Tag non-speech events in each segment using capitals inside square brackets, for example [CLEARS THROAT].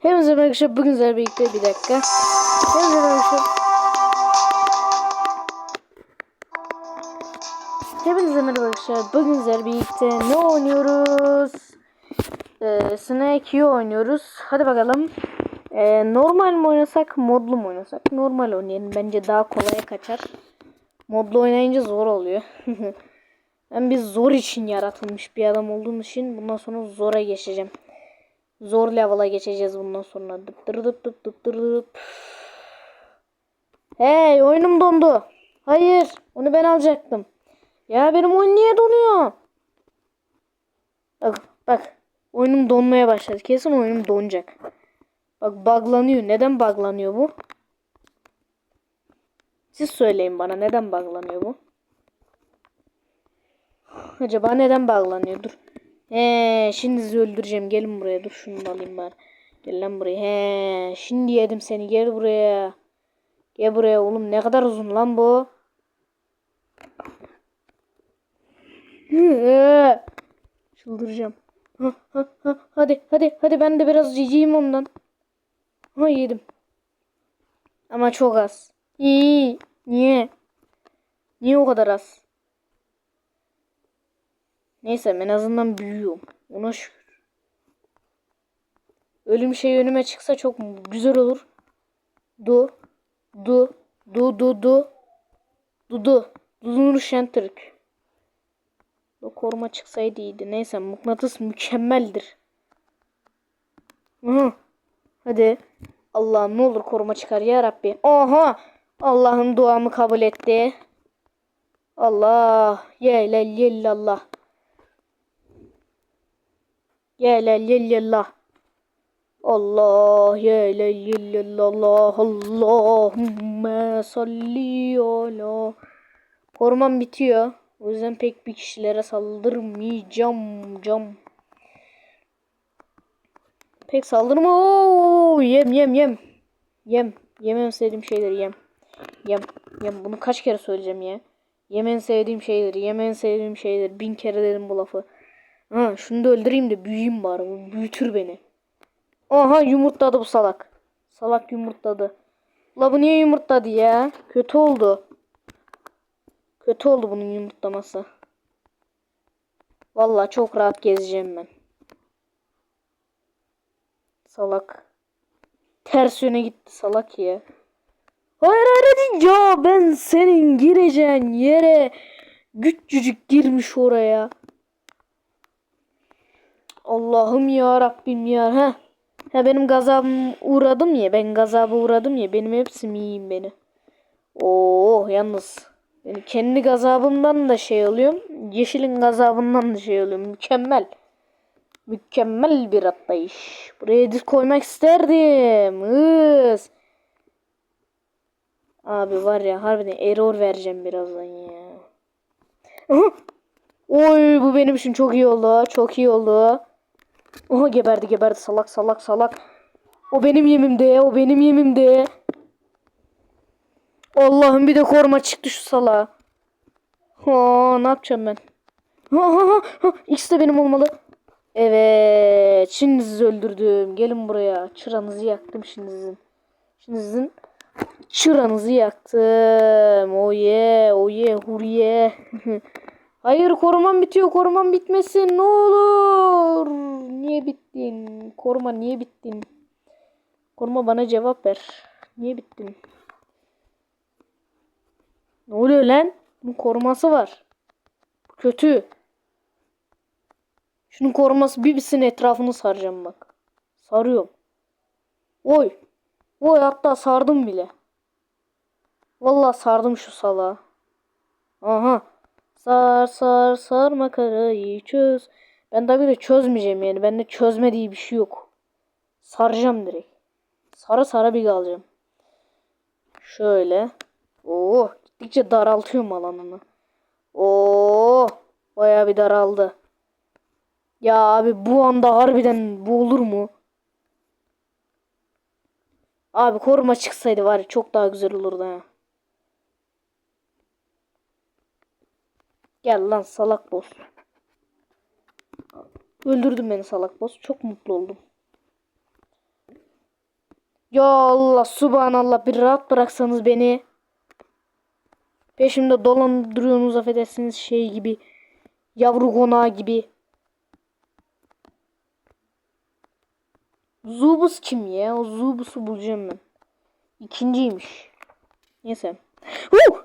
Hepinize arkadaşlar. Bugün sizlerle birlikte bir dakika. Hepinize arkadaşlar. Hepinize merhaba arkadaşlar. Bugün sizlerle birlikte ne oynuyoruz? Ee, Snake oynuyoruz. Hadi bakalım. Ee, normal mi oynasak, modlu mu oynasak? Normal oynayalım. Bence daha kolaya kaçar. Modlu oynayınca zor oluyor. [LAUGHS] ben bir zor için yaratılmış bir adam olduğum için bundan sonra zora geçeceğim. Zor level'a geçeceğiz bundan sonra. Dıp dır dıp dıp dıp dır dıp. Hey oyunum dondu. Hayır onu ben alacaktım. Ya benim oyun niye donuyor? Bak bak oyunum donmaya başladı. Kesin oyunum donacak. Bak buglanıyor. Neden buglanıyor bu? Siz söyleyin bana neden buglanıyor bu? Acaba neden buglanıyor? Dur. He, şimdi sizi öldüreceğim. Gelin buraya. Dur şunu da alayım bari. Gel lan buraya. He, şimdi yedim seni. Gel buraya. Gel buraya oğlum. Ne kadar uzun lan bu. Çıldıracağım. Ha, ha, ha. Hadi hadi hadi ben de biraz ciciyim ondan. Ha yedim. Ama çok az. İyi. Niye? Niye o kadar az? Neyse en azından büyüyorum. Ona şükür. Ölüm şey önüme çıksa çok güzel olur. Du. Du. Du du du. Du du. Nur Şentürk. O koruma çıksaydı iyiydi. Neyse mıknatıs mükemmeldir. Hı. Hadi. Allah'ım ne olur koruma çıkar ya Rabbi. Oha. Allah'ım duamı kabul etti. Allah. Ye la illallah. İllallah. Allah illallah. Allahümme salli ala. Korumam bitiyor. O yüzden pek bir kişilere saldırmayacağım. Cam. Pek saldırma. Oo, yem yem yem. Yem. Yemem sevdiğim şeyleri yem. Yem. Yem. Bunu kaç kere söyleyeceğim ya. Yemen sevdiğim şeyleri. Yemen sevdiğim şeyleri. Bin kere dedim bu lafı. Ha, şunu da öldüreyim de büyüyeyim bari. Bu büyütür beni. Aha yumurtladı bu salak. Salak yumurtladı. La bu niye yumurtladı ya? Kötü oldu. Kötü oldu bunun yumurtlaması. Vallahi çok rahat gezeceğim ben. Salak. Ters yöne gitti salak ya. Hayır hayır ya ben senin gireceğin yere güçcücük girmiş oraya. Allah'ım ya Rabbim ya. Ha. Ha benim gazabım uğradım ya. Ben gazaba uğradım ya. Benim hepsim iyiyim beni. Oo yalnız. Yani kendi gazabımdan da şey oluyorum. Yeşilin gazabından da şey oluyorum. Mükemmel. Mükemmel bir atlayış. Buraya edit koymak isterdim. Hız. Abi var ya harbiden error vereceğim birazdan ya. Oy bu benim için çok iyi oldu. Çok iyi oldu. Oha geberdi geberdi salak salak salak. O benim yemimde o benim yemimde. Allah'ım bir de koruma çıktı şu salağa. Ha ne yapacağım ben? Ha de benim olmalı. Evet şimdi sizi öldürdüm. Gelin buraya. Çıranızı yaktım şimdi sizin. Şimdi sizin çıranızı yaktım. Oh yeah oh yeah hurye. [LAUGHS] Hayır korumam bitiyor. Korumam bitmesin. Ne olur. Niye bittin? Koruma niye bittin? Koruma bana cevap ver. Niye bittin? Ne oluyor lan? Bunun koruması var. Kötü. Şunun koruması bir bitsin etrafını saracağım bak. Sarıyorum. Oy. Oy hatta sardım bile. Vallahi sardım şu salağı. Aha. Sar sar sar makarayı çöz. Ben tabii de çözmeyeceğim yani. Bende çözme diye bir şey yok. Saracağım direkt. Sarı sarı bir alacağım. Şöyle. Oo, gittikçe daraltıyorum alanını. Oo, bayağı bir daraldı. Ya abi bu anda harbiden bu olur mu? Abi koruma çıksaydı var ya çok daha güzel olurdu ha. Gel lan salak boss. Öldürdün beni salak boss. Çok mutlu oldum. Ya Allah subhanallah bir rahat bıraksanız beni. Peşimde dolandırıyorsunuz affedersiniz şey gibi. Yavru konağı gibi. Zubus kim ya? O Zubus'u bulacağım ben. İkinciymiş. Neyse. Huh!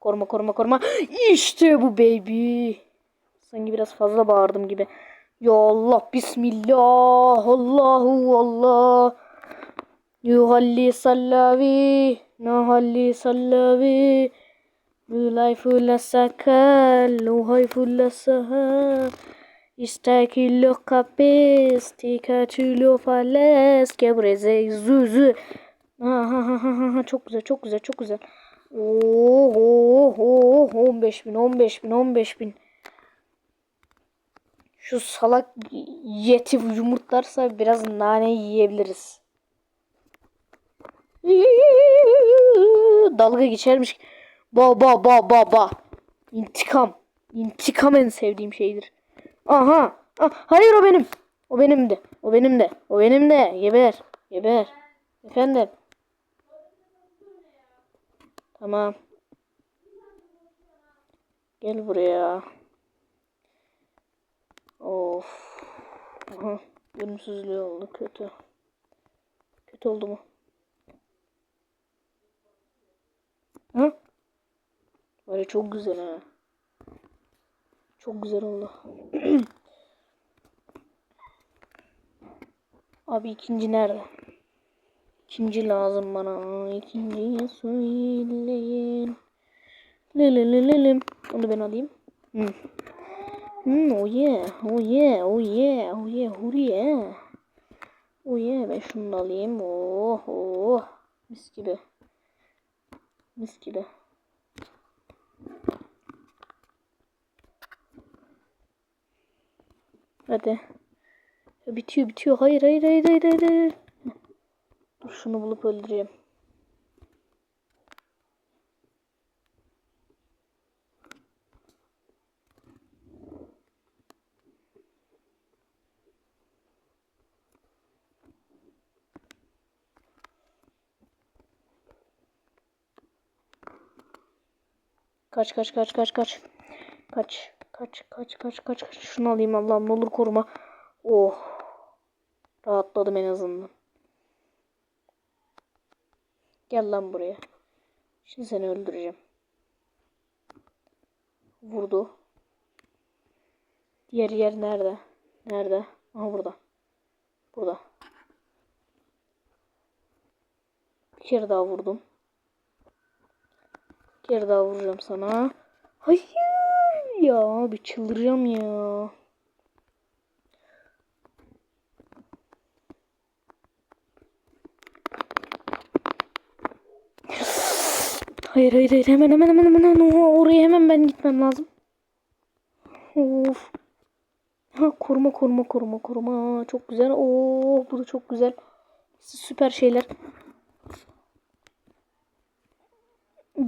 Koruma koruma koruma. İşte bu baby. Sanki biraz fazla bağırdım gibi. Ya Allah bismillah. Allahu Allah. Yuhalli sallavi. Nahalli sallavi. Lulay fulla sakal. Luhay fulla sahal. İstakilo kapes. Tikatilo fales. Kebreze zuzu. Ha, ha, ha, ha, ha. Çok güzel çok güzel çok güzel. Oh, oh, oh, 15 bin 15 bin 15 bin. Şu salak yeti yumurtlarsa biraz nane yiyebiliriz. Dalga geçermiş. Ba ba ba ba ba. İntikam. İntikam en sevdiğim şeydir. Aha. Ah, hayır o benim. O benim de. O benim de. O benim de. Geber. Geber. Efendim. Tamam. Gel buraya. Of. Aha. Ölümsüzlüğü oldu kötü. Kötü oldu mu? Ha? Böyle çok güzel ha. Çok güzel oldu. [CLEARS THROAT] Abi ikinci nerede? İkinci lazım bana. İkinciyi söyleyin. Lelelelelim. Onu ben alayım. Hmm. Hmm, oh yeah, oh yeah, oh yeah, oh yeah, oh yeah. Oh yeah, ben şunu alayım. Oh, oh. Mis gibi. Mis gibi. Hadi. Bitiyor, bitiyor. Hayır, hayır, hayır, hayır, hayır. Şunu bulup öldüreyim. Kaç kaç kaç kaç kaç. Kaç kaç kaç kaç kaç kaç. Şunu alayım Allah'ım ne olur koruma. Oh. Rahatladım en azından. Gel lan buraya. Şimdi seni öldüreceğim. Vurdu. Diğer yer nerede? Nerede? Aha burada. Burada. Bir kere daha vurdum. Bir kere daha vuracağım sana. Hayır ya bir çıldıracağım ya. Hayır hayır hayır hemen hemen hemen hemen hemen oraya hemen ben gitmem lazım. Of. Ha koruma koruma koruma koruma çok güzel. Oo bu da çok güzel. Süper şeyler.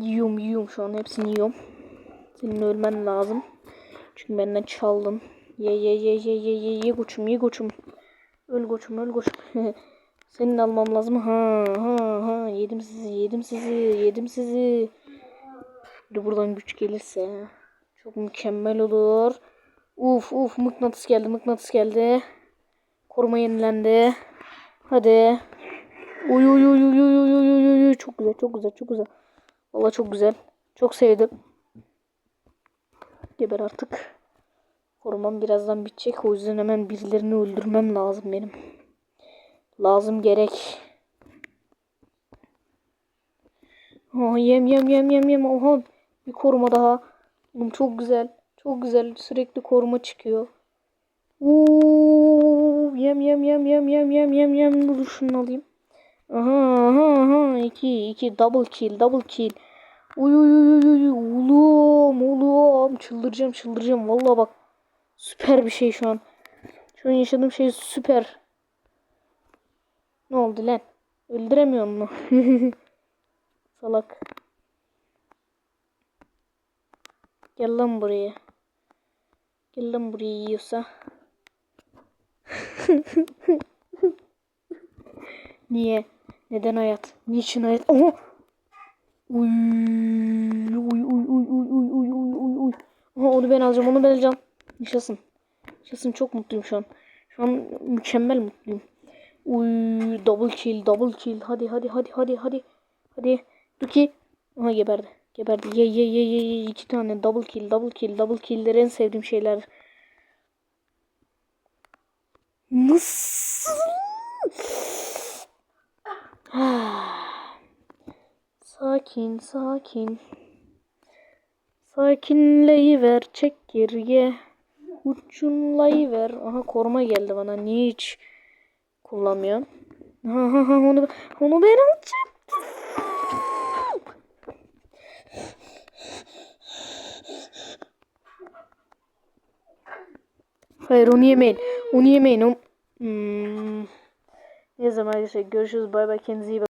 Yiyorum yiyorum şu an hepsini yiyorum. Senin ölmen lazım. Çünkü benden çaldın. Ye ye ye ye ye ye ye koçum ye koçum. Öl koçum öl koçum. [LAUGHS] Senin almam lazım. Ha ha ha yedim sizi yedim sizi yedim sizi. Bir buradan güç gelirse çok mükemmel olur. Uf uf mıknatıs geldi mıknatıs geldi. Koruma yenilendi. Hadi. Uy uy uy uy uy uy uy uy uy çok güzel çok güzel çok güzel. Valla çok güzel. Çok sevdim. Geber artık. Korumam birazdan bitecek. O yüzden hemen birilerini öldürmem lazım benim. Lazım gerek. Oh, yem yem yem yem yem. Oha bir koruma daha. Oğlum çok güzel. Çok güzel. Sürekli koruma çıkıyor. Oo, yem yem yem yem yem yem yem yem. Dur şunu alayım. Aha aha aha. iki iki double kill double kill. Uy uy uy uy uy. Oğlum oğlum. Çıldıracağım çıldıracağım. Vallahi bak. Süper bir şey şu an. Şu an yaşadığım şey süper. Ne oldu lan? Öldüremiyor mu? [LAUGHS] Salak. Gel lan buraya. Gel lan buraya yiyorsa. [LAUGHS] Niye? Neden hayat? Niçin hayat? Oha! Uy, uy, uy, uy, uy, uy, uy, uy, uy, uy. Aha, onu ben alacağım, onu ben alacağım. Yaşasın. Yaşasın çok mutluyum şu an. Şu an mükemmel mutluyum. Uy, double kill, double kill. Hadi, hadi, hadi, hadi, hadi. Hadi. Duki. Aha geberdi. Geberdi. Ye, ye, ye, ye, ye. İki tane double kill, double kill, double kill'ler en sevdiğim şeyler. Nasıl? [SIGHS] sakin, sakin. Sakinleyiver, çek geriye. Uçunlayıver. Aha koruma geldi bana. Niye hiç kullanmıyorum? [LAUGHS] Onu, onu ben alacağım. Hayır onu yemeyin. Onu yemeyin. Onu... Hmm. Ne zaman arkadaşlar görüşürüz. Bay bay. Kendinize iyi bakın.